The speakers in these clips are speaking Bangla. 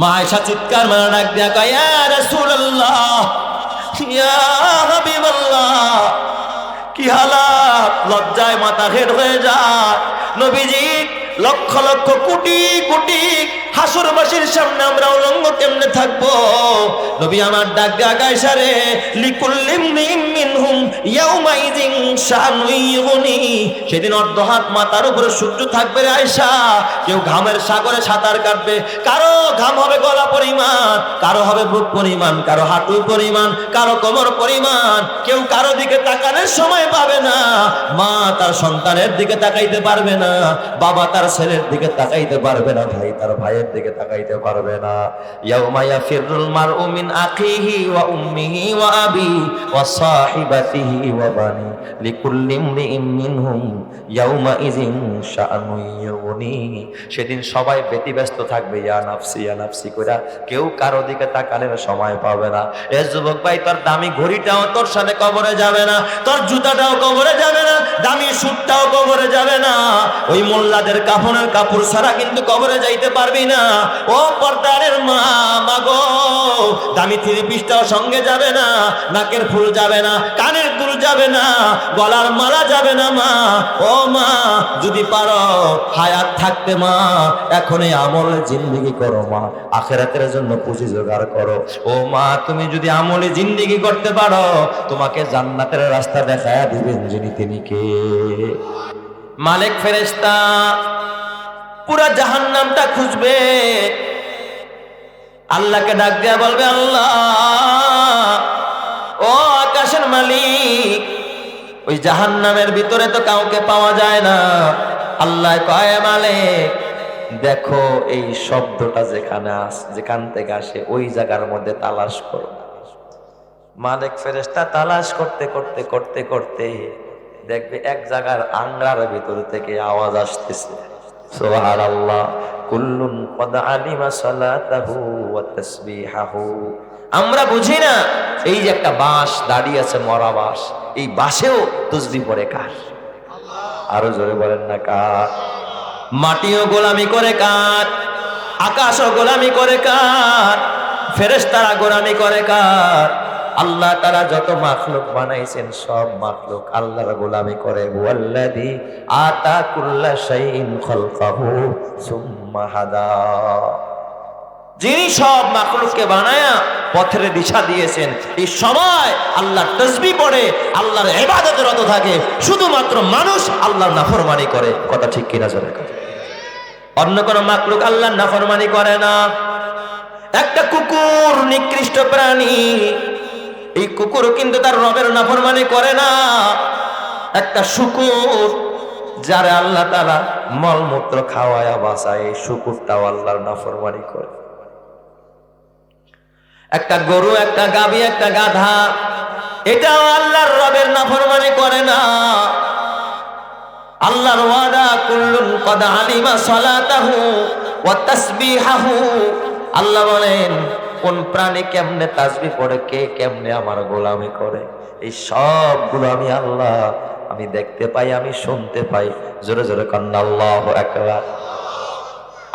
মা চিৎকার মারা ডাক দিয়া কয়, ইয়া কি হালাত, লজ্জায় মাথা হেড হয়ে যায়। নবীজি লক্ষ লক্ষ কোটি কোটি হাসুরবাসীর সামনে আমরা উলঙ্গ কেমনে থাকব? নবী আমার ডাক গায়সা রে লিকুল্লিম সেদিন অর্ধ হাত মাথার উপরে সূর্য থাকবে রে কেউ ঘামের সাগরে সাঁতার কাটবে। কারও ঘাম হবে গলা পরিমাণ, কারও হবে বুক পরিমাণ, কারও হাঁটু পরিমাণ, কারও কোমর পরিমাণ। কেউ কারও দিকে তাকানোর সময় পাবে না। মা তার সন্তানের দিকে তাকাইতে পারবে না। বাবা তার ছেলের দিকে তাকাইতে পারবে না। ভাই তার ভাইয়ের দিকে তাকাইতে পারবে না। ইয়াউমা ইয়াফিরুল মারউ মিন আখিহি ওয়া উম্মিহি ওয়া আবি ওয়া সাহিবাতিহি ওয়া বানি লিকুল্লি منهم ইযিন শাআনু ইউগনি সেদিন সবাই ব্যতিব্যস্ত থাকবে, ইয়া নাফসি ইয়া নাফসি কইরা। কেউ কারও দিকে তাকালে সময় পাবে না। এ যুবক ভাই, তোর দামি ঘড়িটাও তোর সাথে কবরে যাবে না, তোর জুতাটাও কবরে যাবে না। দামি সুটটাও কবরে যাবে না। ওই মোল্লাদের কাফনের কাপড় ছাড়া কিন্তু কবরে যাইতে পারবি না। ও পর্দারের মা মাগো দামি থ্রি পিসটাও সঙ্গে যাবে না, নাকের ফুল যাবে না, কানের দুল যাবে না, গলার মালা যাবে না মা। ও মা, যদি পারো হায়াত থাকতে মা এখন এই আমলে জিন্দিগি করো মা, আখেরাতের জন্য পুঁজি জোগাড় করো। ও মা, তুমি যদি আমলে জিন্দিগি করতে পারো, তোমাকে জান্নাতের রাস্তা দেখায় দিবেন যিনি তিনি কে? মালিক ফেরেস্তা পুরা জাহান্নামটা খুঁজবে। আল্লাহকে ডাক দেয়া বলবে, আল্লাহ, ও আকাশের মালিক, ওই জাহান্নামের ভিতরে তো কাউকে পাওয়া যায় না। আল্লাহ কয়, মালিক, দেখো এই শব্দটা যেখানে আস, যেখান থেকে আসে, ওই জায়গার মধ্যে তালাশ করো। মালিক ফেরেস্তা তালাশ করতে করতে করতে করতে দেখবে এক জায়গার আংরার ভিতর থেকে আওয়াজ আসতেছে। ওয়া তাসবিহাহু। আমরা বুঝি না, এই যে একটা বাঁশ দাঁড়িয়ে আছে মরা বাঁশ, এই বাঁশেও তসবি পড়ে কার? আরও জোরে বলেন না কার? মাটিও গোলামি করে কার? আকাশও গোলামি করে কার? ফেরেস্তারা গোলামি করে কার? আল্লাহ তারা যত মাখলুক বানাইছেন, সব মাখলুক আল্লাহর গোলামি করে। হুয়াল্লাযী আতা কুল্লা শাইইন খালকাহু সুম্মা হাদা। যিনি সব মাখলুককে বানায়া পথের দিশা দিয়েছেন, এই সময় আল্লাহর তসবি পড়ে, আল্লাহর ইবাদতে রত থাকে, শুধুমাত্র মানুষ আল্লাহর নাফরমানি করে। কথা ঠিক কিনা জোরে অন্য কোনো মাকলুক আল্লাহর নাফরমানি করে না। একটা কুকুর নিকৃষ্ট প্রাণী এই কুকুর কিন্তু তার রবের নাফরমানি করে না। একটা শুকুর, যারা আল্লাহ তারা মলমূত্র খাওয়ায়া বাসায় এই শুকুরটাও আল্লাহর নাফরমানি করে। একটা গরু, একটা গাবি একটা গাধা, এটাও আল্লাহর রবের নাফরমানি করে না। আল্লাহর ওয়াদা, কুল্লুন কদ আলিমা সালাতাহু ওয়া তাসবিহাহু। আল্লাহ বলেন কোন প্রাণী কেমনে তাসবিহ পড়ে, কে কেমনে আমার গোলামি করে? এই সবগুলো আমি আল্লাহ, আমি দেখতে পাই, আমি শুনতে পাই। জোরে জোরে কান্না আল্লাহ একবার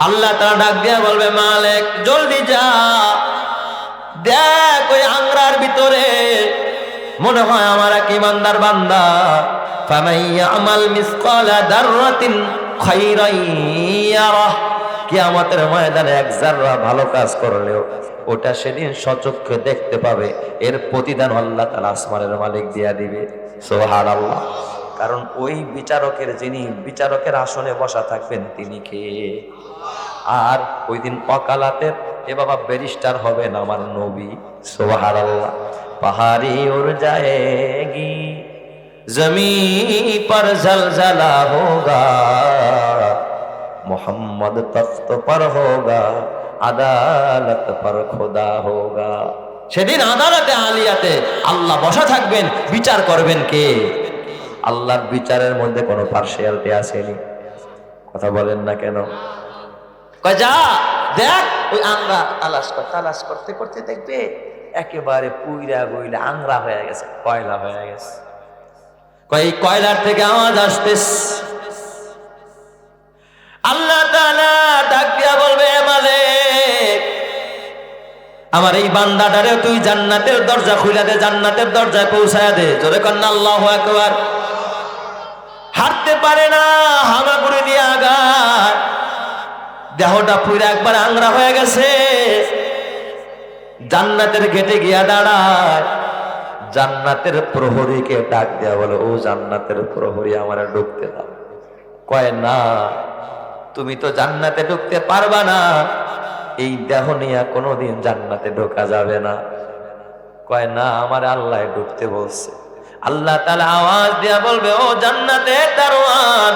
আল্লাহ তারা ডাক দিয়া বলবে, মালিক, জলদি যা। দেখ ওই আংরার ভিতরে মনে হয় আমার এক ইমানদার বান্দা। আমাল মিসকালা দাররাতিন খাইরান ইয়ারাহ। কিয়ামতের ময়দানে এক জাররা ভালো কাজ করলেও ওটা সেদিন সচক্ষে দেখতে পাবে। এর প্রতিদান আল্লাহ তালা আসমানের মালিক দিয়া দিবে। সোহার আল্লাহ কারণ ওই বিচারকের যিনি বিচারকের আসনে বসা থাকবেন, তিনি কে? আর ওই দিন অকালাতের এ বাবা ব্যারিস্টার হবেন আমার নবী। সোহার আল্লাহ পাহাড়ি ওর যায়গি জমি পর জলজলা হোগা, মোহাম্মদ তখ্ত পর হোগা। আদালত পর খোদা হোগা। সেদিন আদালতে আলিয়াতে আল্লাহ বসা থাকবেন, বিচার করবেন কে? আল্লাহর বিচারের মধ্যে কোনো পার্সিয়ালিটি আসেনি। কথা বলেন না কেন? যা, দেখ, ওই আংরা তালাশ কর, তালাশ করতে করতে দেখবে একেবারে পুইরা গইলা, আংরা হয়ে গেছে, কয়লা হয়ে গেছে। কয় কয়লার থেকে আওয়াজ আসতেছে। আমার এই বান্দাটারে তুই জান্নাতের দরজা খুলে দে, জান্নাতের দরজায় পৌঁছায় দে। জোরে কন্যা, আল্লাহ একবার হাঁটতে পারে না, হামা করে দিয়ে আগায়। দেহটা পুরো একবার আংরা হয়ে গেছে। জান্নাতের গেটে গিয়া দাঁড়ায়। জান্নাতের প্রহরীকে ডাক দেয়া বলে, ও জান্নাতের প্রহরী, আমার ঢুকতে দাও। কয়, না, তুমি তো জান্নাতে ঢুকতে পারবা না। এই দেহ নিয়ে কোনোদিন জান্নাতে ঢোকা যাবে না। কয়, না, আমার আল্লাহ ঢুকতে বলছে। আল্লাহ তালা আওয়াজ দিয়া বলবে, ও জান্নাতে দারোয়ান,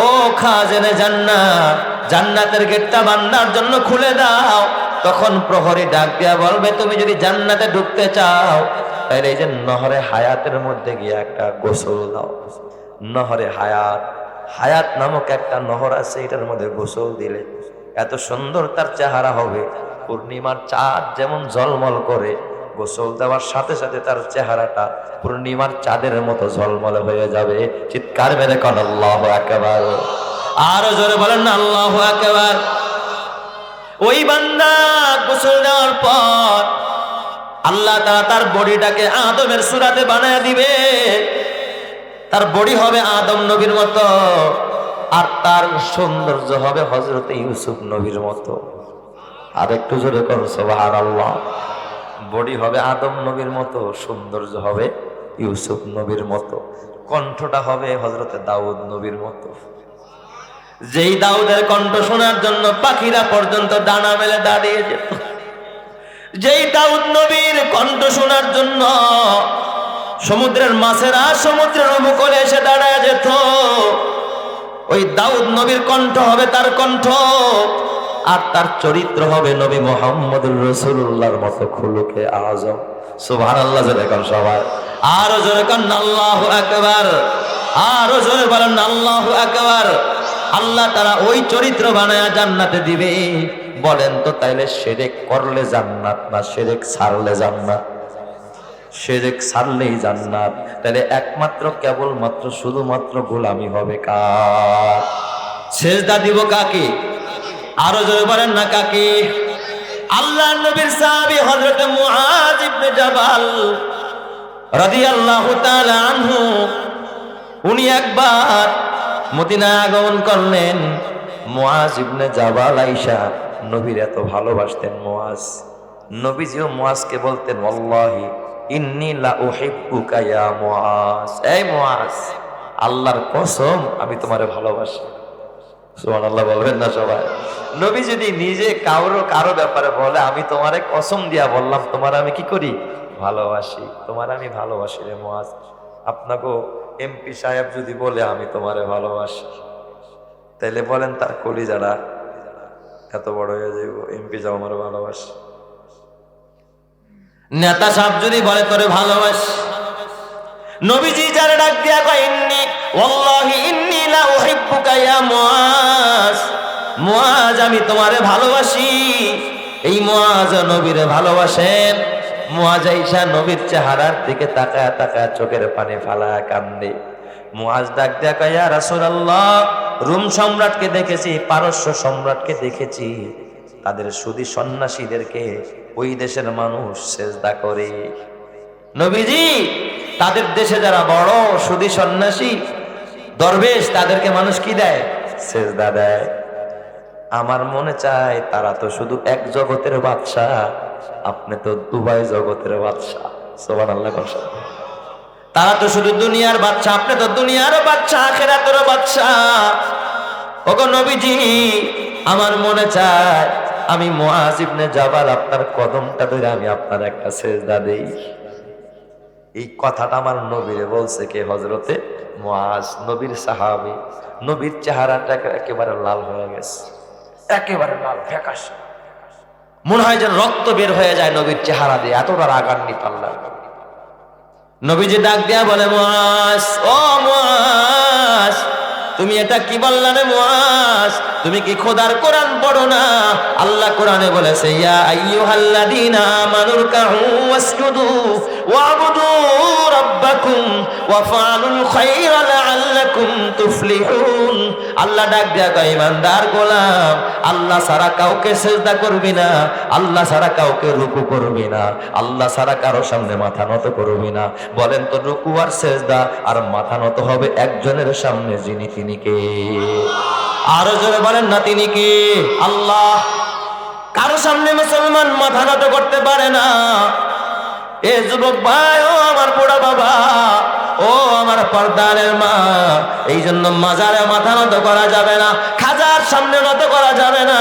ও খাজেনে জান্নাত, জান্নাতের গেটটা বান্নার জন্য খুলে দাও। তখন প্রহরী ডাক দিয়া বলবে, তুমি যদি জান্নাতে ঢুকতে চাও তাহলে এই যে নহরে হায়াতের মধ্যে গিয়ে একটা গোসল দাও। নহরে হায়াত হায়াত নামক একটা নহর আছে, এটার মধ্যে গোসল দিলে এত সুন্দর তার চেহারা হবে। পূর্ণিমার চাঁদ যেমন ঝলমল করে, গোসল দেওয়ার সাথে সাথে তার চেহারাটা পূর্ণিমার চাঁদের মতো ঝলমলে হয়ে যাবে। চিৎকার মেরে কন, আল্লাহ একেবার আরও জোরে বলেন না আল্লাহ একেবার ওই বান্দা গোসল দেওয়ার পর আল্লাহ তারা তার বডিটাকে আদমের সুরাতে বানায় দিবে। তার বডি হবে আদম নবীর মতো। আর তার সৌন্দর্য হবে হজরত ইউসুফ নবীর মতো। আর একটু জোরে করো সোবাহার আল্লাহ বডি হবে আদম নবীর মতো, সৌন্দর্য হবে ইউসুফ নবীর মতো। কণ্ঠটা হবে হজরতে দাউদ নবীর মতো। যেই দাউদের কণ্ঠ শোনার জন্য পাখিরা পর্যন্ত ডানা মেলে দাঁড়িয়ে যেত। যেই দাউদ নবীর কণ্ঠ শোনার জন্য সমুদ্রের মাছেরা সমুদ্রের উপকূলে এসে দাঁড়ায় যেত। ওই দাউদ নবীর কণ্ঠ হবে তার কণ্ঠ, আর তার চরিত্র হবে নবী মোহাম্মদ রসুল্লাহর মতো খুলুকে আজম। সুভান আল্লাহ জোরে কর সবাই। আরও জোরে কর আল্লাহ একবার আরও জোরে বলেন, আল্লাহ একবার আল্লাহ তারা ওই চরিত্র বানায় জান্নাতে দিবে। বলেন তো তাইলে সেরেক করলে জান্নাত না সেরেক ছাড়লে জান্নাত? সেরেক ছাড়লেই জান্নাত। তাহলে একমাত্র কেবলমাত্র, শুধুমাত্র গোলামি হবে কার? সেজদা দিব কাকে? আরও জোরে বলেন না কাকে? আল্লাহ নবীর সাহাবী হযরত মুআজ ইবনে জাবাল রাদিয়াল্লাহু তাআলা আনহু, উনি একবার মদিনায় আগমন করলেন। মুআজ ইবনে জাবাল আইসা নবীর এত ভালোবাসতেন মুআজ। নবীজিও মুআজকে বলতেন, ওয়াল্লাহি আল্লাহর কসম, আমি তোমারে ভালোবাসি। সুবহানাল্লাহ, বলবেন না সবাই? নবী যদি নিজে কারও কারও ব্যাপারে বলে, আমি তোমারে কসম দিয়া বললাম, তোমার আমি কি করি? ভালোবাসি। তোমার আমি ভালোবাসি রে মুআজ। আপনাকে এমপি সাহেব যদি বলে, আমি তোমারে ভালোবাসি। তাইলে বলেন তার কলিজারা এত বড় হয়ে যাইব এমপি যাও আমার ভালোবাসি। নেতা সাহেব যদি বলে, তোরে ভালোবাস। নবীজি যার ডাক দিয়া কয়, ইন্নি, ওয়াল্লাহি ইন্নি লা উহিব্বুকা ইয়া মুআজ। মুআজ আমি তোমারে ভালোবাসি। এই মুআজ নবীরে ভালোবাসেন। মুআজ আইসা নবীর চেহারার দিকে তাকায় তাকায় চোখের পানি ফালায় কান্দে। মুআজ ডাক দিয়া কয়, ইয়া রাসূলুল্লাহ, রোম সম্রাটকে দেখেছি, পারস্য সম্রাটকে দেখেছি। তাদের সুদী সন্ন্যাসীদেরকে ওই দেশের মানুষ সেজদা করে। নবীজি, তাদের দেশে যারা বড়, সুদী সন্ন্যাসী, দরবেশ, তাদেরকে মানুষ কি দেয়? সেজদা দেয়। আমার মনে চায় তারা তো শুধু এক জগতের বাদশাহ, আপনি তো দুবাই জগতের বাদশাহ। সোবান আল্লাহ তারা তো শুধু দুনিয়ার বাচ্চা আপনি তো দুনিয়ারও বাচ্চা আখেরাতেরও বাচ্চা ওগো নবীজি, আমার মনে চায় আমি মুআজ ইবনে জাবাল, আপনার কদমটা ধরে আমি আপনার একটা সেজদা দেই। এই কথাটা আমার নবীরে বলছে কে? হজরতে মুআজ, নবীর সাহাবী। নবীর চেহারাটা একেবারে লাল হয়ে গেছে। একেবারে লাল, ফ্যাকাশ। মনে হয় যেন রক্ত বের হয়ে যায় নবীর চেহারা দিয়ে, এতটা রাগান্বিত আল্লাহ। নবীজি ডাক দেয়া বলে, মুআজ, ও মুআজ তুমি এটা কি বললা রে মুআজ তুমি কি খোদার কোরআন পড়ো না? আল্লাহ কোরআনে বলেছে, ইয়া আইয়ুহাল্লাযীনা আমানুর কাউ ওয়াসজুদু ওয়াবুদু। কাউকে সেজদা করবি না, আল্লাহ ছাড়া কাউকে রুকু করবি না, আল্লাহ ছাড়া সামনে মাথা নত করবি না। বলেন তো, রুকু আর সেজদা, আর মাথা নত হবে একজনের সামনে যিনি তিনি কে? আরও জোরে বলেন না, তিনি কে? আল্লাহ, কারও সামনে মুসলমান মাথা নত করতে পারে না। এ যুবক ভাই, ও আমার বুড়া বাবা, ও আমার পর্দানের মা এই জন্য মাজারে মাথা নত করা যাবে না, খাজার সামনে নত করা যাবে না,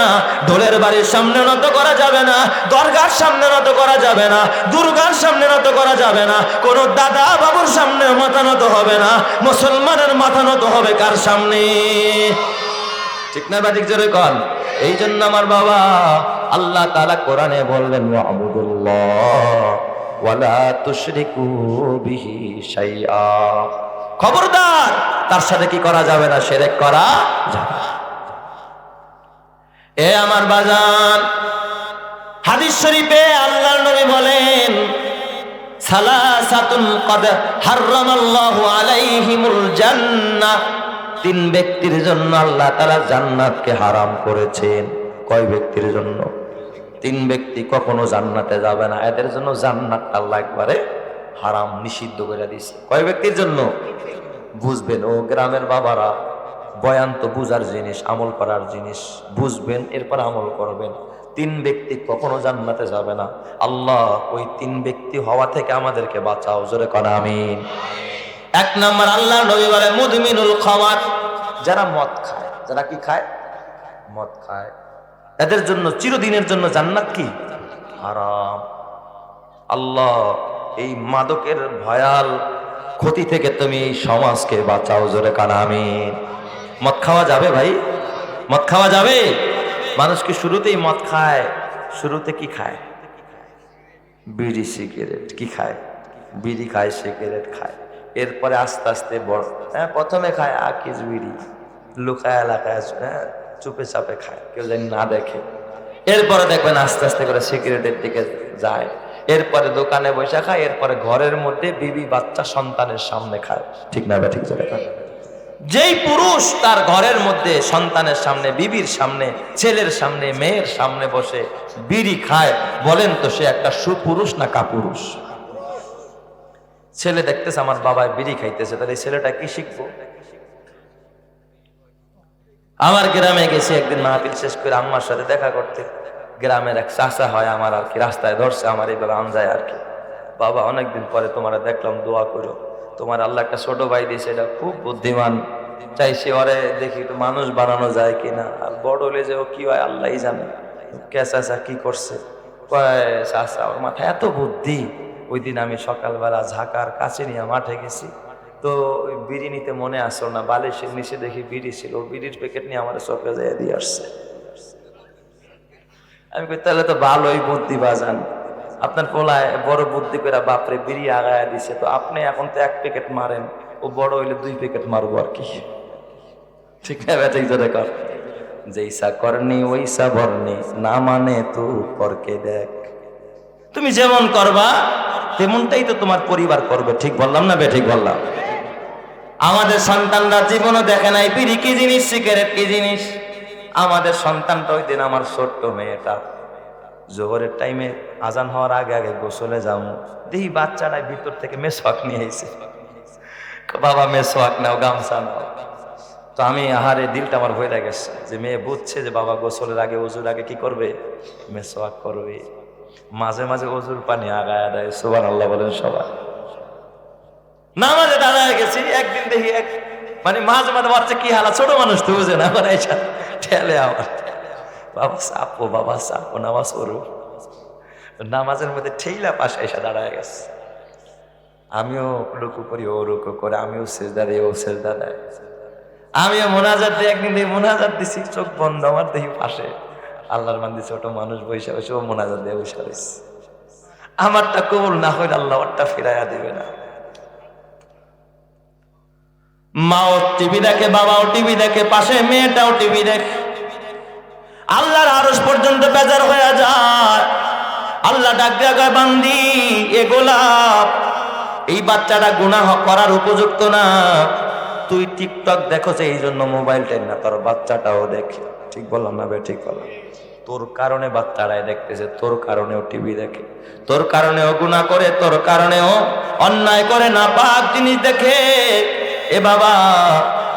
ঢোলের বাড়ির সামনে নত করা যাবে না, দরগার সামনে নত করা যাবে না, দুর্গার সামনে নত করা যাবে না, কোন দাদা বাবুর সামনে মাথা নত হবে না, মুসলমানের মাথা নত হবে কার সামনে? ঠিক না বাদিক জোরে কন? এই জন্য আমার বাবা আল্লাহ তাআলা কোরআনে বললেন ওয়াবুদুল্লাহ খবরদার, তার সাথে কি করা যাবে না? শিরক করা যাবে এ আমার বাজান, হাদিস শরীফে নবী বলেন তিন ব্যক্তির জন্য আল্লাহ তাআলা জান্নাতকে হারাম করেছেন। কয় ব্যক্তির জন্য? তিন ব্যক্তি কখনো জান্নাতে যাবে না। এদের জন্য জান্নাত আল্লাহ একবারে হারাম, নিষিদ্ধ করে দিয়েছে। কয় ব্যক্তির জন্য? বুঝবেন, ও গ্রামের বাবারা, বয়ান তো বুঝার জিনিস, আমল করার জিনিস। বুঝবেন, এরপর আমল করবেন। তিন ব্যক্তি কখনো জান্নাতে যাবে না। আল্লাহ ওই তিন ব্যক্তি হওয়া থেকে আমাদেরকে বাঁচাও। জোরে কনা, আমিন। এক নম্বর, আল্লাহ নবী বলে মুদমিনুল খামার। যারা মদ খায়, যারা কি খায়? মদ খায়। এদের জন্য, চিরদিনের জন্য জান্নাত কি? হারাম। আল্লাহ এই মাদকের ভয়াল ক্ষতি থেকে তুমি সমাজকে বাঁচাও, জোরে কানা, আমিন। মদ খাওয়া যাবে ভাই? মদ খাওয়া যাবে? মানুষ কি শুরুতেই মদ খায়, শুরুতে কি খায়? বিড়ি, সিগারেট, কি খায়? বিড়ি খায়, সিগারেট খায়। এরপরে আস্তে আস্তে বড় হ্যাঁ প্রথমে খায় আকিজ বিড়ি। লুকায় এলাকায় হ্যাঁ চুপে চাপে খায়, কেউ জানি না দেখে। এরপরে দেখবেন আস্তে আস্তে করে সিগারেটের দিকে যায়। এরপরে দোকানে বসে খায়, এরপরে ঘরের মধ্যে বিবি বাচ্চা সন্তানের সামনে খায়। ঠিক না ঠিক চলে খায় যেই পুরুষ তার ঘরের মধ্যে সন্তানের সামনে, বিবির সামনে, ছেলের সামনে, মেয়ের সামনে বসে বিড়ি খায়, বলেন তো সে একটা সুপুরুষ না কাপুরুষ? ছেলে দেখতেছে, আমার বাবায় বিড়ি খাইতেছে, তাহলে ছেলেটা কি শিখব? আমার গ্রামে গেছি, একদিন মাহফিল শেষ করে আম্মার সাথে দেখা করতে। গ্রামের এক চাষা হয় আমার আর কি, রাস্তায় ধরছে আমার এইভাবে আনজায় আর কি। বাবা, অনেকদিন পরে তোমার দেখলাম, দোয়া করো। তোমার আল্লাহ একটা ছোট ভাই দিয়েছে, এটা খুব বুদ্ধিমান। চাইছি ওরে দেখি একটু মানুষ বানানো যায় কিনা। আর বড় হলে যে ও কি হয়, আল্লাহই জানে। কে চাচা কি করছে? কয়, চাচা, ওর মাথায় এত বুদ্ধি। ওই দিন আমি সকালবেলা ঝাঁকার কাছে নিয়ে মাঠে গেছি। তো ওই বিড়ি নিতে মনে আসলো না? বালিশের নিচে দেখি বিড়ি ছিল। বিড়ির প্যাকেট নিয়ে আমার চোখে যায় দিয়ে আসছে। আমি কই, তাহলে তো ভালোই বুদ্ধি বাজান। আপনার পোলায় বড় বুদ্ধি করে বাপরে বিড়ি আগায় দিছে। তো আপনি এখন তো এক প্যাকেট মারেন। ও বড় হইলে দুই প্যাকেট মারবো আর কি। ঠিক না ব্যাটিক জোরে কর। যেইসা করনি, ওইসা ভরনি। না মানে তু করকে দেখ। তুমি যেমন করবা, তেমনটাই তো তোমার পরিবার করবে। ঠিক বললাম না বে, ঠিক বললাম। আমাদের সন্তানরা জীবনও দেখে নাই বিড়ি কি জিনিস, সিগারেট কি জিনিস? আমাদের সন্তানটা ওই দিন আমার ছোট্ট মেয়েটা। জোহরের টাইমে আজান হওয়ার আগে আগে গোসলে যাব দেখি বাচ্চাটা ভিতর থেকে মেসওয়াক নিয়ে এসে বাবা মেসওয়াক নাও, গামছা নাও। তো আমি আহারে দিলটা আমার হয়ে গেছে যে মেয়ে বুঝছে যে বাবা গোসলের আগে অজুর আগে কি করবে? মেসওয়াক করবে। মাঝে মাঝে অজুর পানি আগায় দেয় সুবান আল্লাহ বলেন সবাই। নামাজে দাঁড়ায় গেছি, একদিন দেখি এক মানে মাঝে মাঝে বাচ্চা কি হালা, ছোট মানুষ তো বুঝে না মানে ঠেলে আমার বাবা সাপো বাবা সাপো নামাজ পড়ো। নামাজের মধ্যে ঠেইলা পাশে এসে দাঁড়ায় গেছে। আমিও রুকু করি, ও রুকু করে, আমিও সেজদা দিই, ও সেজদা দেয়। আমিও মোনাজাত দিই, একদিন দেখি মোনাজাত দিছি, চোখ বন্ধ আমার দেখি পাশে। আল্লাহর মান্দি ছোট মানুষ বসে বসে ও মোনাজাত দিয়ে বসে রয়েছে। আমারটা কবুল না হইলে আল্লাহ ওরটা ফিরাইয়া দিবে না। মাও টিভি দেখে, বাবাও টিভি দেখে, পাশে মেয়েটাও টিভি দেখে। আল্লাহর আরস পর্যন্ত বেজার হয়ে যায়। আল্লাহ ডাক দেয়া বান্দি, এ গোলাপ, এই বাচ্চাটা গুনাহ করার উপযুক্ত না। তুই টিকটক দেখো এই জন্য মোবাইলটা না, তোর বাচ্চাটাও দেখে। ঠিক বললাম না বে, ঠিক বললাম। তোর কারণে বাচ্চারাই দেখতেছে, তোর কারণেও টিভি দেখে। তোর কারণেও গুনাহ করে, তোর কারণেও অন্যায় করে না পাক জিনিস দেখে। এ বাবা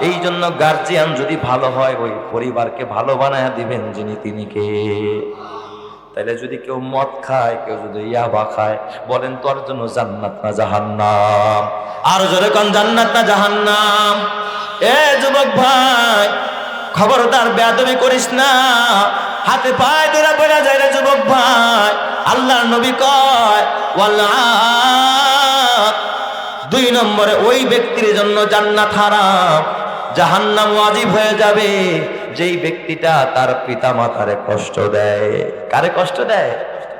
এই জন্য গার্জিয়ান যদি ভালো হয়, ওই পরিবারকে ভালো বানায় দিবেন যিনি তিনি কে? তাহলে যদি কেউ মদ খায়, কেউ যদি ইয়াবা খায়, বলেন তোর জন্য জান্নাত না জাহান্নাম? আর জোরে কোন, জান্নাত না জাহান্নাম? এ যুবক ভাই, খবরদার বেয়াদবি করিস না। হাতে পায়ে ধরে বেড়া যায় রে যুবক ভাই। আল্লাহর নবী কয়, ওয়াল্লাহ দুই নম্বরে ওই ব্যক্তির জন্য জান্নাত হারাম। জাহান্নাম ওয়াজিব হয়ে যাবে। যেই ব্যক্তিটা তার পিতা মাতারে কষ্ট দেয়। কারে কষ্ট দেয়?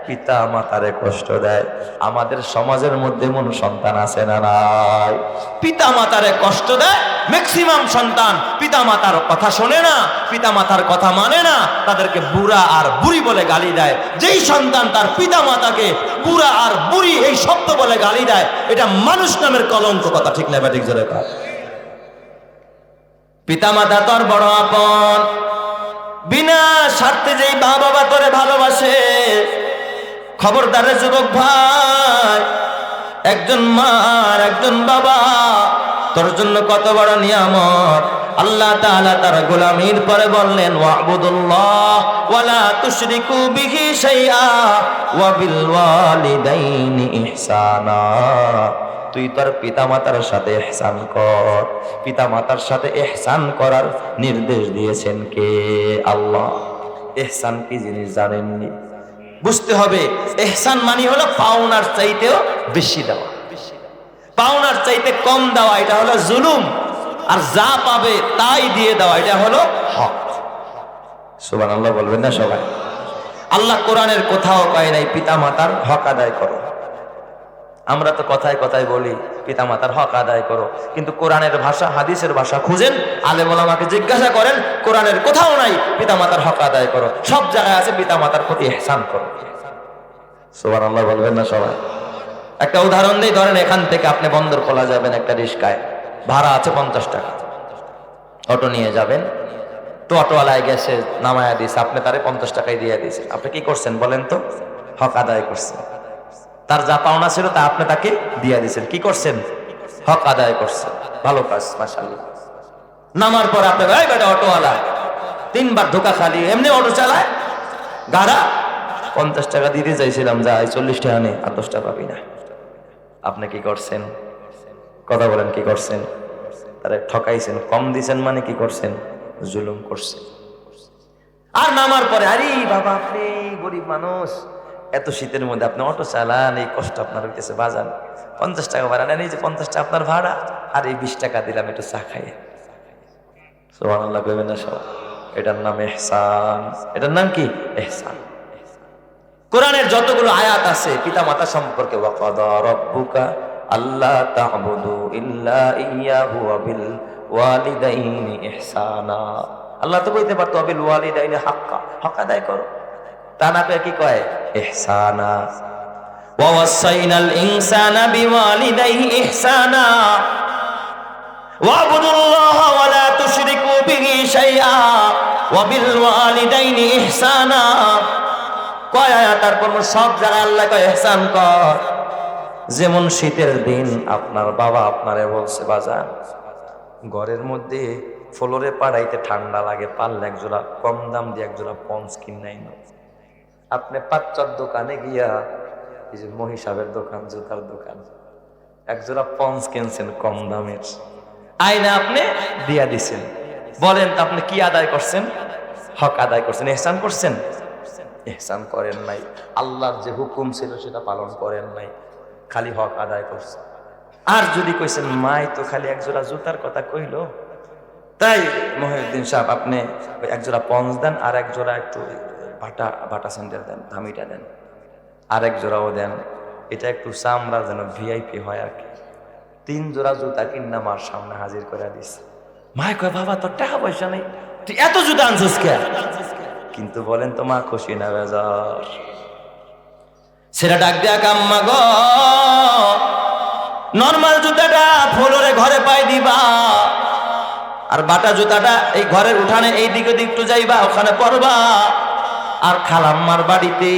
পিতা মাতারে কষ্ট দেয়। আমাদের সমাজের মধ্যে মন সন্তান আছে না নাই? পিতা মাতারে কষ্ট দেয় ম্যাক্সিমাম সন্তান পিতা মাতার কথা শোনে না, পিতা মাতার কথা মানে না, তাদেরকে বুড়া আর বুড়ি বলে গালি দেয়। যেই সন্তান তার পিতা মাতাকে বুড়া আর বুড়ি এই শব্দ বলে গালি দেয়, এটা মানুষ নামের কলঙ্ক কথা, ঠিক না ব্যাটিক জোরে কর পিতা মাতা তোর বড় আপন। বিনা স্বার্থে যেই মা বাবা তোরে ভালোবাসে খবরদারে যুবক ভাই, একজন মা আর একজন বাবা, তোর জন্য কত বড় নিয়ামত। আল্লাহ তাআলা তার গোলামির পরে বললেন, ওয়াবুদুল্লাহ, ওয়ালা তুশরিকু বিহি শাইআ, ওয়া বিল ওয়ালিদাইনি ইহসানা। তুই তোর পিতামাতার সাথে এহসান কর। পিতামাতার সাথে এহসান করার নির্দেশ দিয়েছেন কে? আল্লাহ। এহসান কি জিনিস জানেননি? বুঝতে হবে, এহসান মানি হলো পাওনার চাইতেও বেশি দেওয়া। পাওনার চাইতে কম দেওয়া, এটা হলো জুলুম। আর যা পাবে তাই দিয়ে দেওয়া, এটা হলো হক। সুবান আল্লাহ বলবেন না সবাই? আল্লাহ কোরআনের কোথাও কয় নাই পিতা মাতার হক আদায় করো। আমরা তো কথায় কথায় বলি পিতা মাতার হক আদায় করো। কিন্তু কোরআনের ভাষা, হাদিসের ভাষা খুঁজেন আলেম আমাকে জিজ্ঞাসা করেন, কোরআনের কোথাও নাই পিতা মাতার হক আদায় করো। সব জায়গায় আছে পিতা মাতার প্রতি এহসান করো। সোবান আল্লাহ বলবেন না সবাই? একটা উদাহরণ দিই, ধরেন এখান থেকে আপনি বন্দর খোলা যাবেন একটা রিস্কায়। ভাড়া আছে পঞ্চাশ টাকা। অটো নিয়ে যাবেন। তো অটোওয়ালায় গেছে, নামায়া দিয়েছে আপনি তারে পঞ্চাশ টাকায় দিয়ে দিয়েছে আপনি কি করছেন বলেন তো? হক আদায় করছেন। তার যা পাওনা ছিল তা আপনি তাকে দিয়ে দিয়েছেন। কি করছেন? হক আদায় করছেন। ভালো কাজ মাসাল্লাহ নামার পর আপনি ভাই বেটা অটোওয়ালা, তিনবার ধোকা খালি, এমনি অটো চালায়? গাড়া, পঞ্চাশ টাকা দিতে চাইছিলাম, যাই, চল্লিশ টাকা নেই আর দশ টাকা পাবি না। আপনি কি করছেন? কথা বলেন, কি করছেন? তারে ঠকাইছেন, কম দিছেন মানে কি করছেন? জুলুম করছেন। আর নামার পরে, আরে বাবা, আপনি গরিব মানুষ এত শীতের মধ্যে আপনি অটো চালান, এই কষ্ট আপনার হইতেছে বাজান পঞ্চাশ টাকা ভাড়া নেন, এই যে পঞ্চাশ টাকা আপনার ভাড়া, আর এই বিশ টাকা দিলাম একটু চা খাইয়ে। সোহান আল্লাহ না সব। এটার নাম এহসান। এটার নাম কি? এহসান। কোরআনের যতগুলো আয়াত আছে পিতা মাতা সম্পর্কে আল্লাহ তো কইতে পারতো বিল হাক্কা। হক আদায় করো। তা না কি কয়? ওয়াসাইনাল ইনসানা কয় আর সব জায়গায় আল্লাহ কয় এহসান কর। যেমন শীতের দিন, আপনার বাবা আপনারে বলছে, বাজান, ঘরের মধ্যে ফ্লোরে পাড়াইতে ঠান্ডা লাগে পারলে একজোড়া কম দাম দিয়ে একজোড়া পঞ্চ কিনাই না আপনি পাঁচটার দোকানে গিয়া, এই যে মহিষাবের দোকান, জুতার দোকান, একজোড়া পঞ্চ কিনছেন কম দামের। আইনা আপনি দিয়া দিছেন। বলেন তো আপনি কি আদায় করছেন? হক আদায় করছেন, এহসান করছেন? এহসান করেন নাই। আল্লাহর যে হুকুম ছিল সেটা পালন করেন নাই। খালি হক আদায় করছেন। আর যদি কইছেন, মাই তো খালি একজোড়া জুতার কথা কইল। তাই মহিউদ্দিন সাহেব, আপনি একজোড়া পঞ্চ দেন আর এক জোড়া একটু বাটা বাটা স্যান্ডেল দেন দামিটা দেন আর এক জোড়াও দেন। এটা একটু চামড়া যেন ভিআইপি হয় আর কি। তিন জোড়া জুতা কিনা আমার সামনে হাজির করে দিস মায় কয়, বাবা, তোর টাকা পয়সা নেই। তুই এত জুতা আনছিস কে? কিন্তু বলেন তো মা, খুশি না বেজার। সেটা ডাক দেয়া কাম্মা গো, নর্মাল জুতাটা ফ্লোরে ঘরে পাই দিবা। আর বাটা জুতাটা এই ঘরের উঠানে এই দিকে দিক একটু যাইবা, ওখানে পরবা। আর খালাম্মার বাড়িতে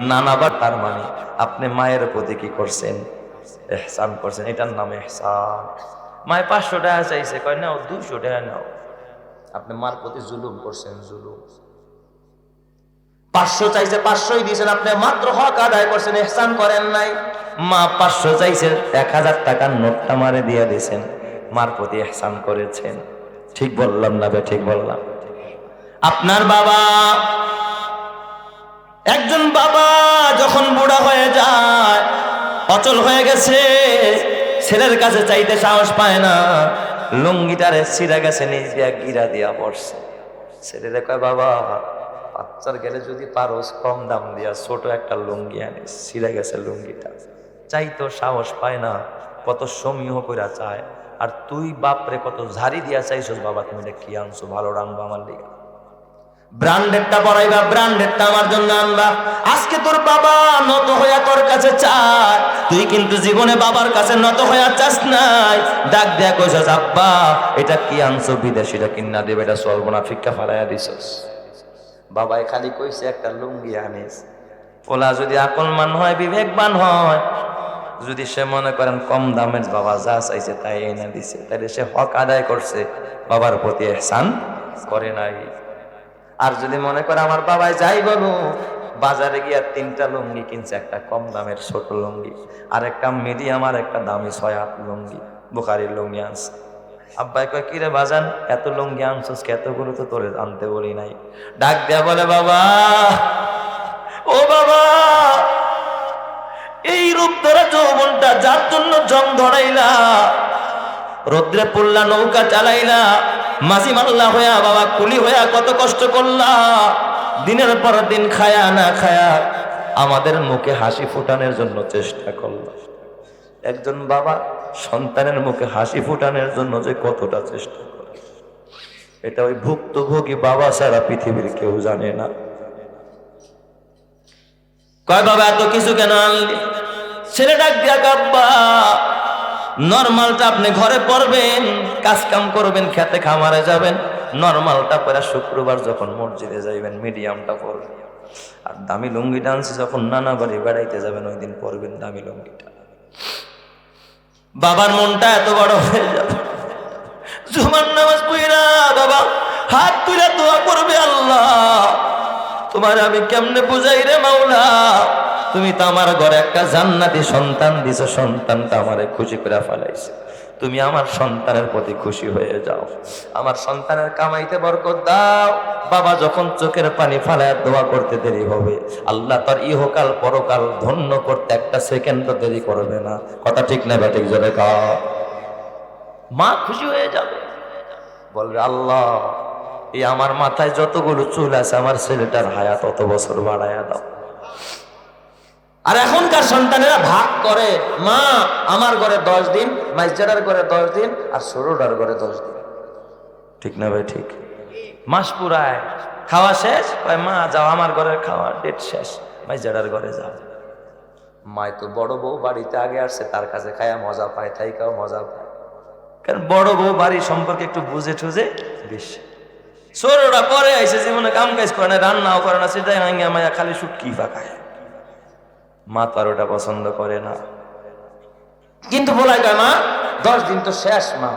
নানাবার তার মানে আপনি মায়ের প্রতি কি করছেন? এহসান করছেন। এটার নাম এহসান মায়ের পাঁচশো টাকা চাইছে। কয়, নাও দুশো টাকা নাও। আপনি মার প্রতি জুলুম করছেন, জুলুম। পাঁচশো চাইছে, পাঁচশোই দিয়েছেন আপনি। মাত্র হক আদায় করছেন এহসান করেন নাই। মা পাঁচশো চাইছে, এক হাজার টাকার নোটটা মারে দিয়ে দিয়েছেন। মার প্রতি এহসান করেছেন। ঠিক বললাম না ঠিক বললাম। আপনার বাবা একজন বাবা যখন বুড়া হয়ে যায়, অচল হয়ে গেছে, ছেলের কাছে চাইতে সাহস পায় না। লুঙ্গিটারে ছিঁড়া গেছে, নিজ গিরা দিয়া পড়ছে। ছেলেরা কয়, বাবা, বাচ্চার গেলে যদি পারোস, কম দাম দিয়া ছোট একটা লুঙ্গি আনিস ছিঁড়ে গেছে লুঙ্গিটা। চাইতো সাহস পায় না, কত সমীহ কইরা চায়। আর তুই বাপরে কত ঝাড়ি দিয়া চাইছস, বাবা, তুমি কি আনছো? ভালো রাখব আমার লিগা। ব্র্যান্ডেডটা পড়াইবা ব্র্যান্ডেডটা আমার জন্য আনবা। আজকে তোর বাবা নত হইয়া তোর কাছে চায়, তুই কিন্তু জীবনে বাবার কাছে নত হইয়া চাস নাই। ডাক দেয়া কইছস, আব্বা, এটা কি আনছো বিদেশিটা কিনা দেবে, এটা চলবো না, ফিক্কা ফালাইয়া দিছস। বাবাই খালি কইছে, একটা লুঙ্গি আনিস। পোলা যদি আকলমান হয়, বিবেকবান হয়। যদি সে মনে করেন কম দামের বাবা যা চাইছে তাই এনে দিছে তাহলে সে হক আদায় করছে। বাবার প্রতি এহসান করে নাই। আর যদি মনে করে আমার বাবাই যাই বলো, বাজারে গিয়ে তিনটা লুঙ্গি কিনছে, একটা কম দামের ছোট লুঙ্গি আর একটা মিডিয়াম আর একটা দামি ছয় লুঙ্গি, বুখারির লুঙ্গি আনছে। আব্বাই কয়, কিরে বাজান, এত লুঙ্গি আনছিস এতগুলো তো তোরে আনতে বলি নাই। ডাক দেয়া বলে, বাবা, ও বাবা, এই রূপ ধরা যৌবনটা যার জন্য জং ধরাইলা, রোদ্রে পড়লা, নৌকা চালাইলা মাঝি মাল্লা হইয়া, বাবা কুলি হইয়া কত কষ্ট করলা। দিনের পর দিন খায়া না খায়া আমাদের মুখে হাসি ফুটানোর জন্য চেষ্টা করলা। একজন বাবা সন্তানের মুখে হাসি ফুটানোর জন্য যে কতটা চেষ্টা করে। এটা ওই ভুক্তভোগী বাবা সারা পৃথিবীর কেউ জানে না। কয় বাবা, এত কিছু কেন আনলি? ছেলে ডাক গাব্বা নর্মালটা আপনি ঘরে পড়বেন কাজ কাম করবেন, খেতে খামারে যাবেন, নর্মালটা পরে শুক্রবার যখন মসজিদে যাইবেন মিডিয়ামটা পরবেন। আর দামি লুঙ্গি ডান্সে যখন নানা বাড়ি বেড়াইতে যাবেন, ওই দিন পরবেন দামি লুঙ্গিটা। বাবার মনটা এত বড় হয়ে যাবে। জুমার নামাজ পড়িনা বাবা, হাত তুলে দোয়া করবে আল্লাহ। তোমার আমি কেমনে বুঝাই রে মাওলা? তুমি তো আমার ঘরে একটা জান্নাতি সন্তান দিছো, সন্তানটা আমারে খুশি করে ফেলাইছে। তুমি আমার সন্তানের প্রতি খুশি হয়ে যাও। আমার সন্তানের কামাইতে বরকত দাও। বাবা যখন চোখের পানি ফালায় দোয়া করতে দেরি হবে। আল্লাহ তার ইহকাল পরকাল ধন্য করতে একটা সেকেন্ড তো দেরি করবে না। কথা ঠিক না ব্যাটিক জলে কা মা খুশি হয়ে যাবে। বলবে, আল্লাহ, এই আমার মাথায় যতগুলো চুল আছে, আমার ছেলেটার হায়াত অত বছর বাড়াইয়া দাও। আর এখনকার সন্তানেরা ভাগ করে, মা, আমার ঘরে দশ দিন মাইজারার ঘরে দশ দিন, আর সরোডার ঘরে দশ দিন। ঠিক না ভাই, ঠিক? মাস পুরায় খাওয়া শেষ? মা, যাও, আমার ঘরের খাওয়া ডেট শেষ। মাইজারার ঘরে যাও। মায় তো বড় বউ বাড়িতে আগে আসছে, তার কাছে খায়া মজা পায় তাই খাও মজা পায়। কারণ বড় বউ বাড়ি সম্পর্কে একটু বুঝে টুঝে বেশি। ছোটরা পরে আইসে জীবনে কাম কাজ করে না, রান্নাও করে না, সেটাই ভাঙিয়া মায়া খালি শুটকি পাকায়। মা তো আর ওটা পছন্দ করে না। কিন্তু বলা যায় মা, দশ দিন তো শেষ মা।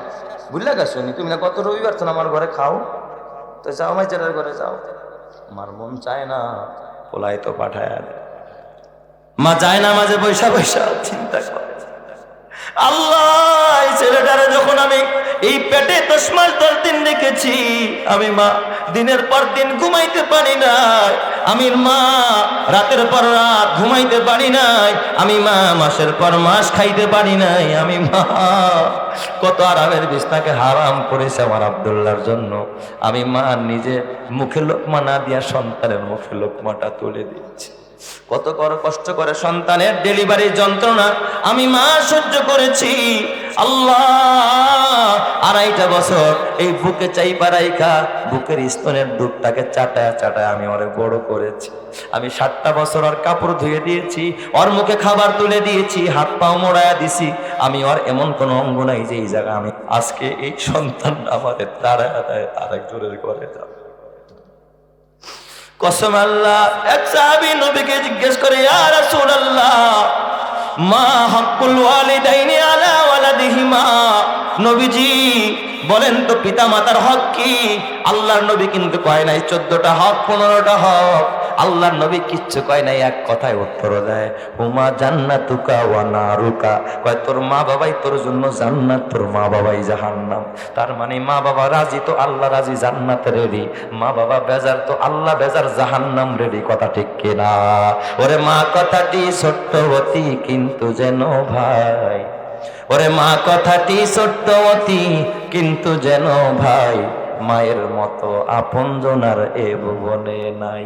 বুঝলে গেছো তুমি না রবিবার তো আমার ঘরে খাও? তো যাও মাই চেলার ঘরে যাও। আমার মন চায় না পোলাই তো পাঠায় মা যায় না মাঝে পয়সা পয়সা চিন্তা করে। আল্লাহ ছেলেটারে যখন আমি এই পেটে দশ মাস দশ দিন রেখেছি, আমি মা, দিনের পর দিন ঘুমাইতে পারি নাই। আমি মা, রাতের পর রাত ঘুমাইতে পারি নাই। আমি মা, মাসের পর মাস খাইতে পারি নাই। আমি মা, কত আরামের বিছনাকে হারাম করেছে আমার আবদুল্লার জন্য। আমি মা নিজে মুখে লোকমা না দিয়া সন্তানের মুখে লোকমাটা তুলে দিচ্ছি কত কর কষ্ট করে সন্তানের ডেলিভারির যন্ত্রণা আমি মা সহ্য করেছি। আল্লাহ, আড়াইটা বছর এই বুকে চাই পারাইকা বুকের স্তনের দুধটাকে চাটায় চাটায় আমি অনেক বড় করেছি। আমি সাতটা বছর ওর কাপড় ধুয়ে দিয়েছি, ওর মুখে খাবার তুলে দিয়েছি, হাত পাও মোড়ায়া দিছি। আমি ওর এমন কোনো অঙ্গ নাই যে এই জায়গা আমি আজকে এই সন্তান আমাদের তারা আরেকজনের ঘরে যাবে। কসম আল্লাহ, এক সাহাবি নবীকে জিজ্ঞেস করে, ইয়া রাসূলুল্লাহ, মা হাক্কুল ওয়ালিদাইনি আলা ওয়ালাদিহিমা? নবীজি বলেন, তো পিতা মাতার হক কি? আল্লাহর নবী কিন্তু কয় নাই, চোদ্দটা হক, পনেরোটা হক। আল্লাহর নবী কিচ্ছু কয় নাই, এক কথায় উত্তর দেয়, হুমা জান্নাতুকা ওয়া নারুকা। কয়, তোর মা বাবাই তোর জন্য জান্নাত, তোর মা বাবাই জাহান্নাম। তার মানে মা বাবা রাজি তো আল্লাহ রাজি, জান্নাত রেডি মা বাবা বেজার তো আল্লাহ বেজার, জাহান্নাম রেডি কথা ঠিক কিনা? ওরে মা, কথাটি ছোট্টবতী কিন্তু যেন ভাই। ওরে মা, কথাটি ছোট্টবতী কিন্তু যেন ভাই। মায়ের মতো আপনজনার এ ভুবনে নাই।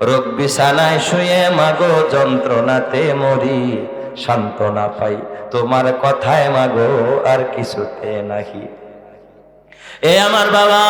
রোগ বিছানায় শুয়ে মাগো যন্ত্রণাতে মরি, সান্ত্বনা পাই। তোমার কথায় মাগো আর কিছুতে নাহি। এ আমার বাবা